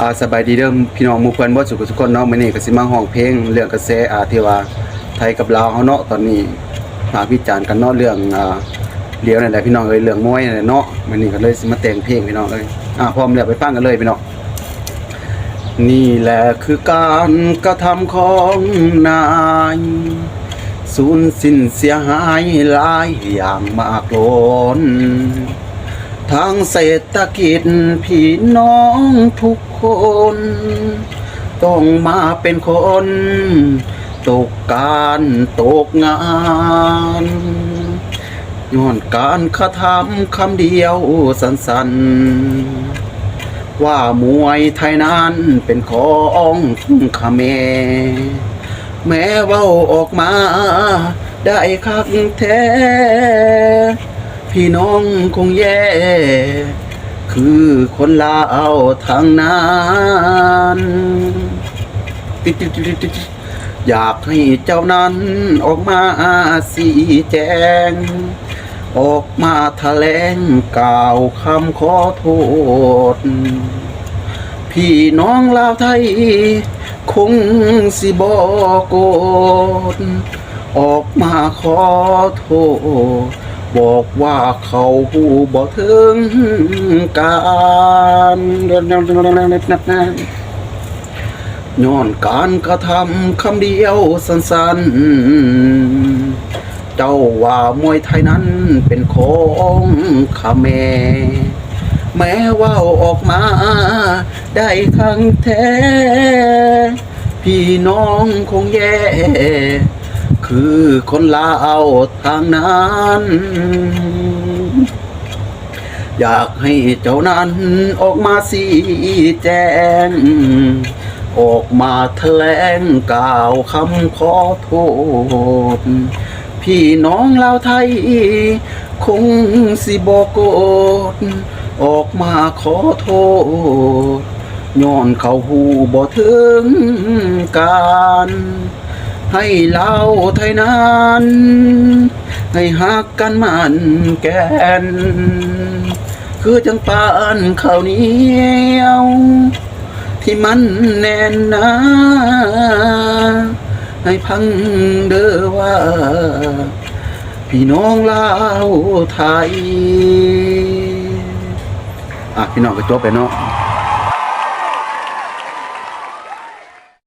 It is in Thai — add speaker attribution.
Speaker 1: อ่าสบายดีเด้อพี่น้องหมู่เพื่อนบ่สุขทุกคนเนาะมื้อนี้ก็สิมาร้องเพลงเรื่องกระแสอ่าที่ว่าไทยกับลาวเฮาเนาะตอนนี้มาวิจารณ์กันเนาะเรื่องอ่าเดี๋ยวนั่นแหละพี่น้องเอ้ยเรื่องมวยนั่นแหละเนาะมื้อนี้ก็เลยสิมาแต่งเพลงพี่น้องเอ้ยอ่าพร้อมแล้วไปฟังกันเลยพี่น้องนี่แหละคือการกระทำของนายสูญสิ้นเสียหายหลายอย่างมากล้น ทางเศรษฐกิจพี่น้องทุกคน ต้องมาเป็นคน ตกการตกงานย้อนการกระทำคำเดียวสั้นๆ ว่ามวยไทยนั้นเป็นของขเขมแม้ว่าออกมาได้คักแท้ พี่น้องคงแย่ คือคนลาวทางนั้นอยากให้เจ้านั้นออกมาสีแจง ออกมาแถลงกล่าวคำขอโทษ พี่น้องลาวไทย คงสิบอกโกดออกมาขอโทษ บอกว่าเขาผู้บ่ถึงการย้อนการกระทำคำเดียวสั้นๆ เจ้าว่ามวยไทยนั้นเป็นของขเขมแม้ว่าออกมาได้ครั้งแท้ พี่น้องคงแย่ คือคนลาวทางนั้น อยากให้เจ้านั้นออกมาสีแจง ออกมาแถลงกล่าวคำขอโทษ พี่น้องลาวไทย คงสิบอกโกดออกมาขอโทษย้อนเขาหูบ่ถึงการ ให้เราไทยนั้นให้หักกันมันแกน คือจังปานข้าวเหนียว ที่มันแน่นหนาให้พังเด้อว่า พี่น้องลาวไทย อะ พี่น้องก็จบไปเนาะ